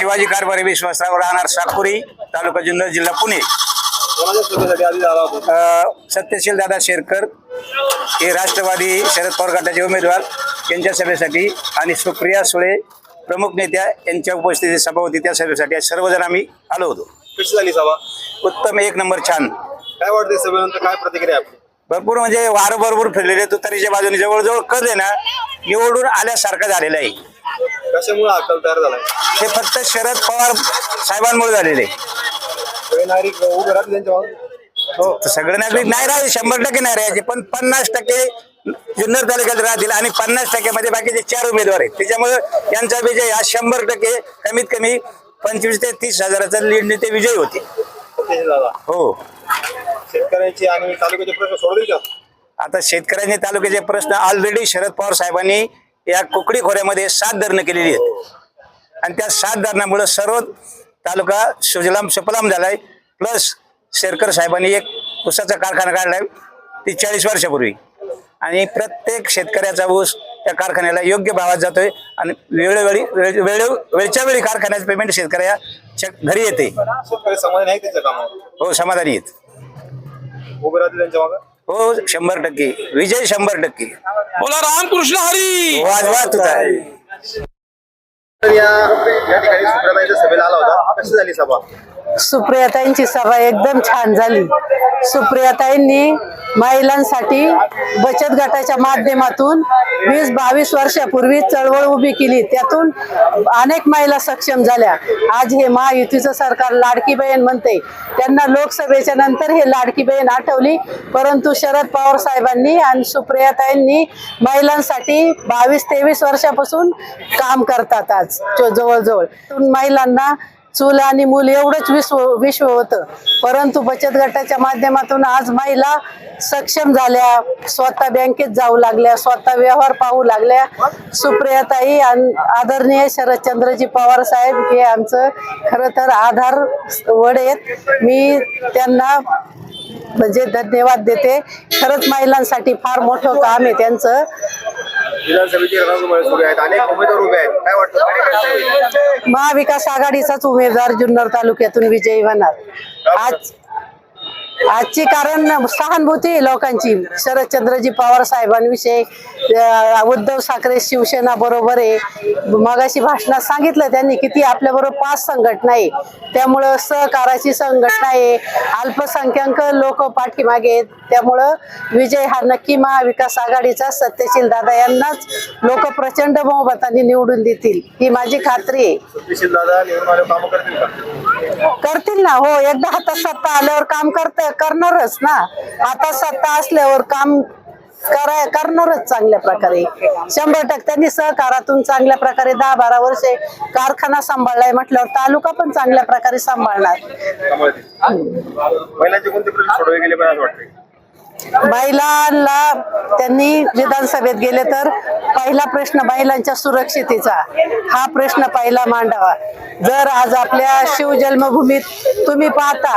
शिवाजी कारभारी विश्वासराव राहणार साकुरी तालुका जुन्नर जिल्हा पुणे. झाला सत्यशील दादा शेरकर हे राष्ट्रवादी शरद पवार गटाचे उमेदवार यांच्या सभेसाठी आणि सुप्रिया सुळे प्रमुख नेत्या यांच्या उपस्थितीत सभा होती त्या सभेसाठी सर्वजण आम्ही आलो होतो. कशी झाली सभा? उत्तम एक नंबर छान. काय वाटते सभेनंतर? काय प्रतिक्रिया आपली? भरपूर म्हणजे वारं भरपूर फिरलेले तुतारीच्या बाजूने जवळजवळ कल आहे ना निवडून आल्यासारखं झालेलं आहे. कशामुळे अकल तयार झालाय? हे फक्त शरद पवार साहेबांमुळे झालेले आहे. सगळे नागरिक उभे राहतील त्यांच्या मागे? हो सगळे नागरिक नाही राहिले शंभर टक्के नाही राहायचे पण पन्नास टक्के जुन्नर तालुक्यात राहतील आणि पन्नास टक्क्यामध्ये बाकीचे चार उमेदवार आहेत त्याच्यामुळे यांचा विजय हा शंभर टक्के कमीत कमी पंचवीस ते तीस हजाराचा लीडने ते विजयी होते हो शेतकऱ्यांची आणि तालुक्याचे प्रश्न सोडवतील का आता शेतकऱ्यांचे तालुक्याचे प्रश्न ऑलरेडी शरद पवार साहेबांनी या कोकडी खोऱ्यामध्ये सात धरणं केलेली आहेत आणि त्या सात धरणामुळे सर्व तालुका सुजलाम सुफलाम झालाय. प्लस शेरकर साहेबांनी एक ऊसाचा कारखाना काढलाय. ती चाळीस वर्षापूर्वी. आणि प्रत्येक शेतकऱ्याचा ऊस त्या कारखान्याला योग्य भावात जातोय आणि वेळोवेळी वेळ वेळ वेळच्या वेळी कारखान्याचं पेमेंट शेतकऱ्याच्या घरी येते. हो समाधानी मागे? हो शंभर टक्के. विजय शंभर टक्के. बोला रामकृष्ण हरी! वाजवा तुझा तर या ठिकाणी सुप्रताईच्या सभेला आला होता. कशी झाली सभा? सुप्रियाताईंची सभा एकदम छान झाली. सुप्रियाताईंनी महिलांसाठी बचत गटाच्या माध्यमातून वीस बावीस वर्षापूर्वी चळवळ उभी केली. त्यातून अनेक महिला सक्षम झाल्या. आज हे महायुतीचं सरकार लाडकी बहीण म्हणते. त्यांना लोकसभेच्या नंतर हे लाडकी बहीण आठवली. परंतु शरद पवार साहेबांनी आणि सुप्रियाताईंनी महिलांसाठी बावीस तेवीस वर्षापासून काम करतात आज जो- जवळजवळ. महिलांना चूल आणि मूल एवढंच विश्व विश्व होतं. परंतु बचत गटाच्या माध्यमातून आज महिला सक्षम झाल्या. स्वतः बँकेत जाऊ लागल्या स्वतः व्यवहार पाहू लागल्या. सुप्रियाताई आणि आदरणीय शरदचंद्रजी पवार साहेब हे आमचं खरं तर आधार वडेत मी त्यांना म्हणजे धन्यवाद देते. खरंच महिलांसाठी फार मोठं काम आहे त्यांचं. विधानसभेची रणधुमाळी सुरू आहेत. अनेक उमेदवार उभे आहेत. काय वाटतं? महाविकास आघाडीचाच उमेदवार जुन्नर तालुक्यातून विजयी होणार. आज आजची कारण सहानुभूती आहे लोकांची. शरदचंद्रजी पवार साहेबांविषयी उद्धव ठाकरे शिवसेना बरोबर आहे. मगाशी भाषणात सांगितलं त्यांनी किती आपल्या बरोबर पाच संघटना आहे. त्यामुळं सहकाराची संघटना आहे. अल्पसंख्याक लोक पाठीमागे आहेत. त्यामुळं विजय हा नक्की महाविकास आघाडीचा सत्यशील दादा यांनाच लोक प्रचंड बहुमताने निवडून देतील. ही माझी खात्री आहे. सत्यशील दादा निवडून करतील करतील ना. हो एकदा हातात सत्ता आल्यावर काम करता करणारच ना. हातात सत्ता असल्यावर काम करा करणारच चांगल्या प्रकारे. शंभर टक्के त्यांनी सहकारातून चांगल्या प्रकारे दहा बारा वर्षे कारखाना सांभाळलाय म्हटल्यावर तालुका पण चांगल्या प्रकारे सांभाळणार. महिलांचे कोणते प्रश्न सोडवे गेले पण असं वाटतंय? महिलांना त्यांनी विधानसभेत गेले तर पहिला प्रश्न महिलांच्या सुरक्षितेचा. हा प्रश्न पहिला मांडावा. जर आज आपल्या शिवजन्मभूमीत तुम्ही पाहता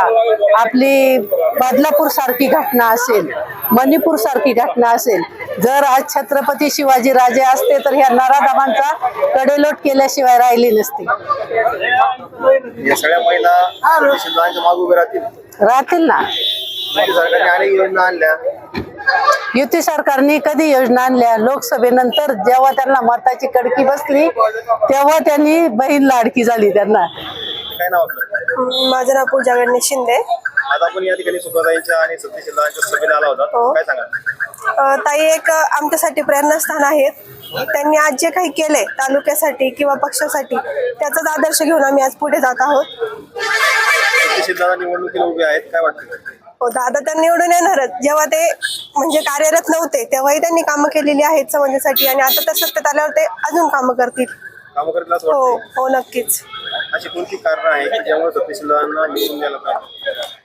आपली बदलापूर सारखी घटना असेल मणिपूर सारखी घटना असेल जर आज छत्रपती शिवाजी राजे असते तर ह्या नराधमांचा कडेलोट केल्याशिवाय राहिली नसती. राहतील ना. सरकारने अनेक योजना आणल्या. युती सरकारने कधी योजना आणल्या? लोकसभेनंतर जेव्हा त्यांना मताची कडकी बसली तेव्हा त्यांनी बहीण लाडकी झाली त्यांना. काय नाव आपलं? माझं नाव पूजा गणेश शिंदे. आज आपण या ठिकाणी सुप्रताईंच्या आणि सत्यशील दादांच्या सभेला आला होता हो. काय सांगा अ, ताई एक आमच्यासाठी प्रेरणास्थान आहेत. त्यांनी आज जे काही केले तालुक्यासाठी किंवा पक्षासाठी त्याचाच आदर्श घेऊन आम्ही आज पुढे जात आहोत. सत्यशील निवडणुकीला उभे आहेत काय वाटतं? हो दादा तर निवडून येणारच. जेव्हा ते म्हणजे कार्यरत नव्हते तेव्हाही त्यांनी कामं केलेली आहेत समाजासाठी आणि आता तर सत्तेत आल्यावर ते अजून कामं करतील. कामं करतील असं हो हो नक्कीच. अशी कोणती कारणं आहेत की ज्यामुळे सत्यशील दादांना निवडून द्यायला पाहिजे?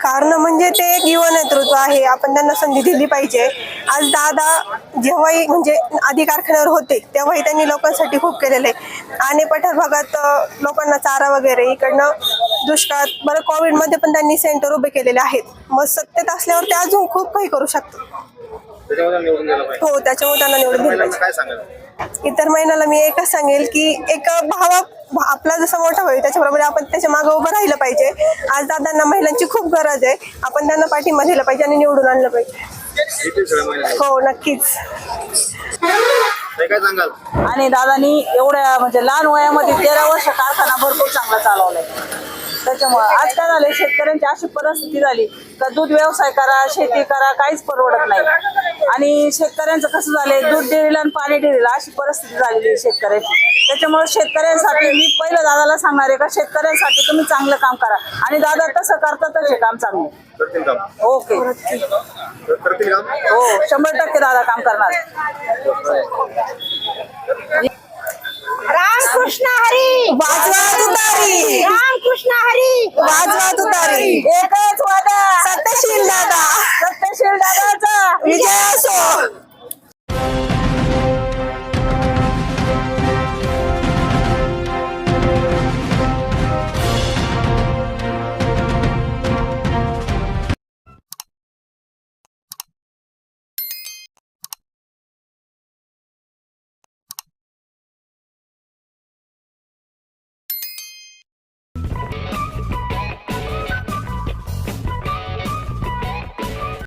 कारण म्हणजे ते एक युवा नेतृत्व आहे. आपण त्यांना संधी दिली पाहिजे. आज दादा जेव्हाही म्हणजे आधी कारखान्यावर होते तेव्हाही त्यांनी लोकांसाठी खूप केलेलं आहे. आणि पठार भागात अ, लोकांना चारा वगैरे इकडनं दुष्काळात बरं कोविडमध्ये पण त्यांनी सेंटर उभे केलेले आहेत. मग सत्तेत असल्यावर ते अजून खूप काही करू शकतात. हो त्याच्यामुळे त्यांना निवडून दिलं पाहिजे. काय सांगाल? इतर महिन्याला मी एकच सांगेल की एक भावा आपला जसा मोठा होईल त्याच्याबरोबर आपण त्याच्यामागे उभं राहिलं पाहिजे. आज दादांना महिलांची खूप गरज आहे. आपण त्यांना पाठिंबा दिला पाहिजे आणि निवडून आणलं पाहिजे. हो नक्कीच. ताई, काय सांगाल? आणि दादानी एवढ्या म्हणजे लहान वयामध्ये तेरा वर्ष कारखाना भरपूर चांगला चालवलाय. त्याच्यामुळे आज काय झाले शेतकऱ्यांची अशी परिस्थिती झाली का दूध व्यवसाय करा शेती करा काहीच परवडत नाही. आणि शेतकऱ्यांचं कसं झालंय? दूध डेअरीला आणि पाणी डेअरीला अशी परिस्थिती झालेली शेतकऱ्याची. त्याच्यामुळे शेतकऱ्यांसाठी मी पहिलं दादाला सांगणार आहे का शेतकऱ्यांसाठी तुम्ही चांगलं काम करा. आणि दादा तसं करतातच हे काम चांगलं. ओके. हो शंभर टक्के दादा काम करणार. रामकृष्ण हरी! एकच वादा. सत्यशील दादा. सत्यशील दादाचा विजय असो.